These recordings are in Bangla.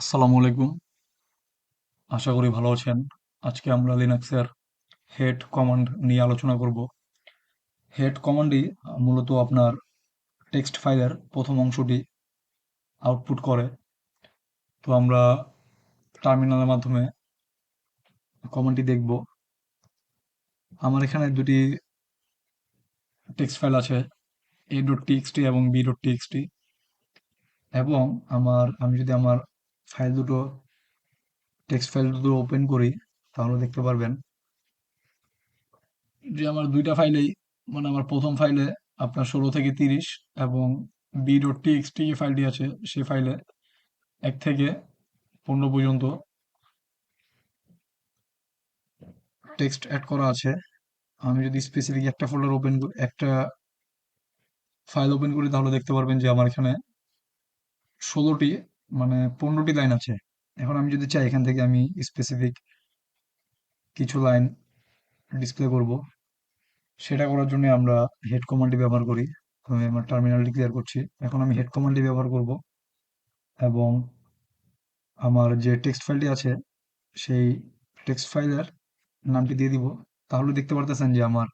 আসসালামু আলাইকুম। আশা করি ভালো আছেন। আজকে আমরা লিনাক্সের হেড কমান্ড নিয়ে আলোচনা করব। হেড কমান্ডই মূলত আপনার টেক্সট ফাইলের প্রথম অংশটি আউটপুট করে। তো আমরা টার্মিনালের মাধ্যমে কমান্ডটি দেখব। আমার এখানে দুটি টেক্সট ফাইল আছে এ ডট টিএক্সটি এবং বি ডট টিএক্সটি এবং আমার, আমি যদি আমার ফাইল দুটো টেক্সট ফাইল দুটো ওপেন করি, তাহলে দেখতে পারবেন। যে আমার দুইটা ফাইলেই মানে আমার প্রথম ফাইলে আপনার ষোলো থেকে তিরিশ এবং বি ডট টিএক্সটি যে ফাইলটি আছে সেই ফাইলে এক থেকে পনেরো পর্যন্ত টেক্সট অ্যাড করা আছে। আমি যদি স্পেসিফিক একটা ফোল্ডার ওপেন একটা ফাইল ওপেন করি, তাহলে দেখতে পারবেন যে আমার এখানে ষোলোটি মানে পনেরোটি লাইন আছে। এখন আমি যদি চাই এখান থেকে আমি স্পেসিফিক কিছু লাইন ডিসপ্লে করব। সেটা করার জন্য আমরা হেড কমান্ডটি ব্যবহার করি। আমি আমার টার্মিনালটি ক্লিয়ার করছি। এখন আমি হেড কমান্ডটি ব্যবহার করব এবং আমার যে টেক্সট ফাইলটি আছে, সেই টেক্সট ফাইলের নামটি দিয়ে দিব। তাহলে দেখতে পারতেছেন যে আমার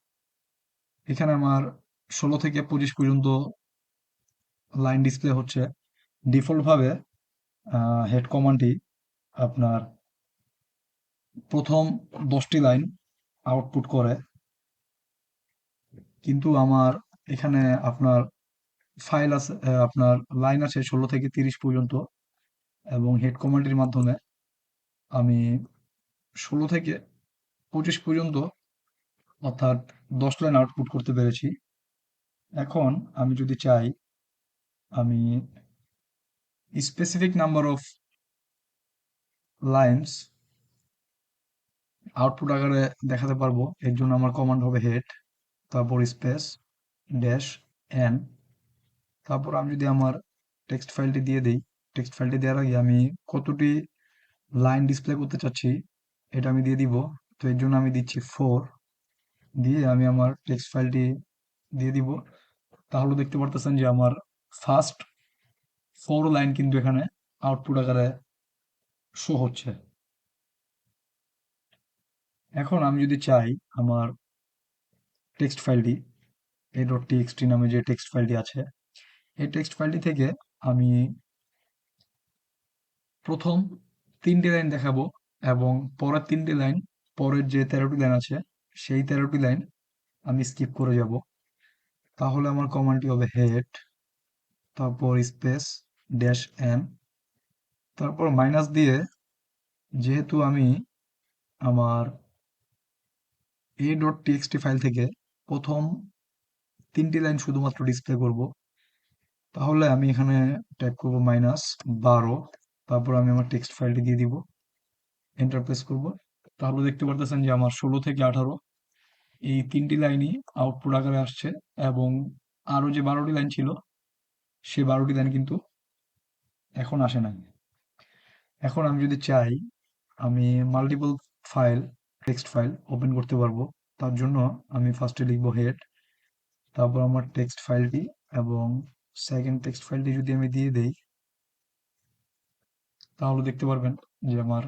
এখানে আমার ষোলো থেকে পঁচিশ পর্যন্ত লাইন ডিসপ্লে হচ্ছে। ডিফল্টভাবে হেড কমান্ডটি আপনার প্রথম দশটি লাইন আউটপুট করে। কিন্তু আমার এখানে আপনার ফাইল আছে আপনার লাইন আছে ষোলো থেকে তিরিশ পর্যন্ত এবং হেড কমান্ডটির মাধ্যমে আমি ষোলো থেকে পঁচিশ পর্যন্ত অর্থাৎ দশ লাইন আউটপুট করতে পেরেছি। এখন আমি যদি চাই, আমি specific number of lines output আকারে দেখাতে পারব। এর জন্য আমার কমান্ড হবে হেড তারপর স্পেস ড্যাশ এন তারপর আমি যদি আমার টেক্সট ফাইলটি দিয়ে দিই টেক্সট ফাইলটি দেওয়ার আগে আমি কতটি লাইন ডিসপ্লে করতে চাচ্ছি, এটা আমি দিয়ে দিব। তো এর জন্য আমি দিচ্ছি ফোর দিয়ে আমি আমার টেক্সট ফাইলটি দিয়ে দিব। তাহলে দেখতে পারতেছেন যে আমার ফার্স্ট ফোর লাইন কিন্তু এখানে আউটপুট আকারে শো হচ্ছে। এখন আমি যদি চাই আমার টেক্সট ফাইলটি এ ডট টিএক্সটি নামে যে টেক্সট ফাইলটি আছে, এই টেক্সট ফাইলটি থেকে আমি প্রথম তিনটি লাইন দেখাবো এবং পরের তিনটি লাইন, পরের যে তেরোটি লাইন আছে, সেই তেরোটি লাইন আমি স্কিপ করে যাব। তাহলে আমার কমান্ডটি হবে হেড তারপর স্পেস ড্যাশ এন তারপর মাইনাস দিয়ে যেহেতু আমি আমার এ ডট টিএক্সটি ফাইল থেকে প্রথম তিনটি লাইন শুধুমাত্র ডিসপ্লে করব, তাহলে আমি এখানে টাইপ করব মাইনাস বারো, তারপর আমি আমার টেক্সট ফাইলটি দিয়ে দিব এন্টার প্রেস করব। তাহলে দেখতে পারতেছেন যে আমার ষোলো থেকে আঠারো, এই তিনটি লাইনই আউটপুট আকারে আসছে এবং আরও যে বারোটি লাইন ছিল, সে বারোটি লাইন কিন্তু এখন আসে নাই। এখন আমি যদি চাই, আমি multiple file text file open করতে পারব। তার জন্য আমি ফার্স্টে লিখব হেড তারপর আমার টেক্সট ফাইলটি এবং সেকেন্ড টেক্সট ফাইলটি যদি আমি দিয়ে দেই, তাহলে দেখতে পারবেন যে আমার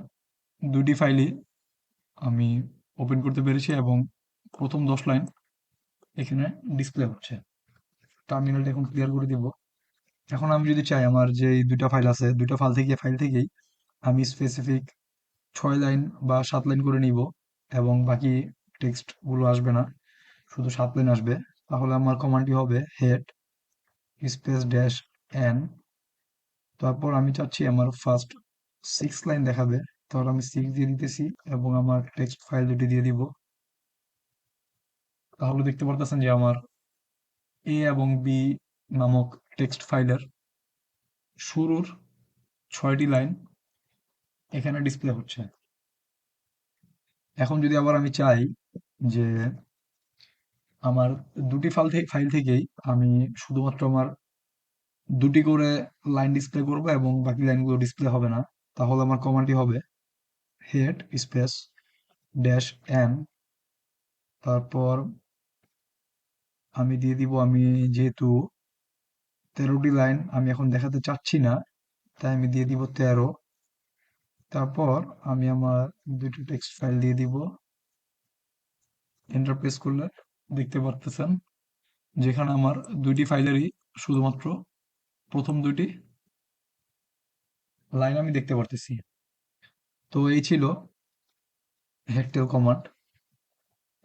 দুটি ফাইলই আমি ওপেন করতে পেরেছি এবং প্রথম দশ লাইন এখানে ডিসপ্লে হচ্ছে। টার্মিনালটা এখন ক্লিয়ার করে দিব। এখন আমি যদি চাই আমার যে দুইটা ফাইল আছে, দুইটা ফাইল থেকে ফাইল থেকেই আমি স্পেসিফিক ছয় লাইন বা সাত লাইন করে নিব এবং বাকি টেক্সটগুলো আসবে না, শুধু সাত লাইন আসবে। তাহলে আমার কমান্ডটি হবে হেড স্পেস ড্যাশ এন তারপর আমি চাচ্ছি আমার ফার্স্ট সিক্স লাইন দেখাবে। তাহলে আমি সিক্স দিয়ে দিতেছি এবং আমার টেক্সট ফাইল দুটি দিয়ে দিব। তাহলে দেখতে পারতেছেন যে আমার এ এবং বি নামক টেক্সট ফাইলের শুরুর ছয়টি লাইন এখানে ডিসপ্লে হচ্ছে। এখন যদি আবার আমি চাই যে আমার দুটি ফাইল থেকে ফাইল থেকেই আমি শুধুমাত্র আমার দুটি করে লাইন ডিসপ্লে করব এবং বাকি লাইনগুলো ডিসপ্লে হবে না, তাহলে আমার কমান্ডটি হবে হেড স্পেস ড্যাশ এন তারপর আমি দিয়ে দিব আমি যেহেতু তেরোটি লাইন আমি এখন দেখাতে চাচ্ছি না, তাই আমি দিয়ে দিব তেরো। তারপর আমি আমার দুটো টেক্সট ফাইল দিয়ে দিব। এন্টার প্রেস করলে দেখতে পারতেছেন, যেখানে আমার দুইটি ফাইলেরই শুধুমাত্র প্রথম দুইটি লাইন আমি দেখতে পারতেছি। তো এই ছিল হেডটেল কমান্ড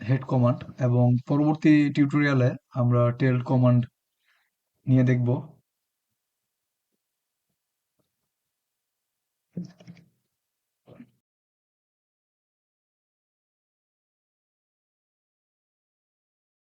হেড কমান্ড এবং পরবর্তী টিউটোরিয়ালে আমরা টেল কমান্ড নিয়ে দেখব।